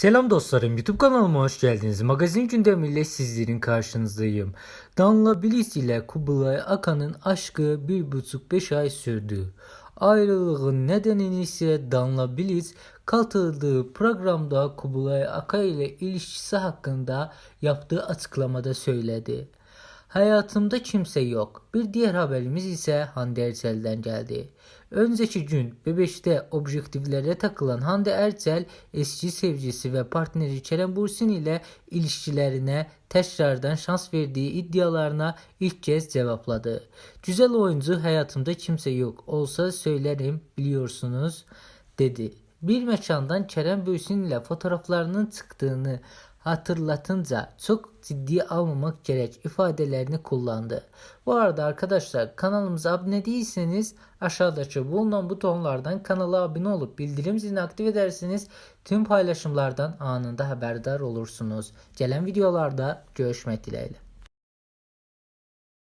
Selam dostlarım, YouTube kanalıma hoş geldiniz. Magazin gündemiyle sizlerin karşınızdayım. Danla Bilis ile Kubilay Akan'ın aşkı bir buçuk beş ay sürdü. Ayrılığın nedenini ise Danla Bilis katıldığı programda Kubilay Aka ile ilişkisi hakkında yaptığı açıklamada söyledi. Hayatımda kimse yok. Bir diğer haberimiz ise Hande Erçel'den geldi. Önceki gün Bebeş'te objektiflere takılan Hande Erçel eski sevgilisi ve partneri Kerem Bursin ile ilişkilerine tekrardan şans verdiği iddialarına ilk kez cevapladı. Güzel oyuncu hayatımda kimse yok olsa söylerim biliyorsunuz dedi. Bir mekandan Kerem Bürsin ile fotoğraflarının çıktığını hatırlatınca çok ciddiye almamak gerek ifadelerini kullandı. Bu arada arkadaşlar kanalımıza abone değilseniz aşağıdaki bulunan butonlardan kanala abone olup bildirim zilini aktif ederseniz tüm paylaşımlardan anında haberdar olursunuz. Gelen videolarda görüşmek dileğiyle.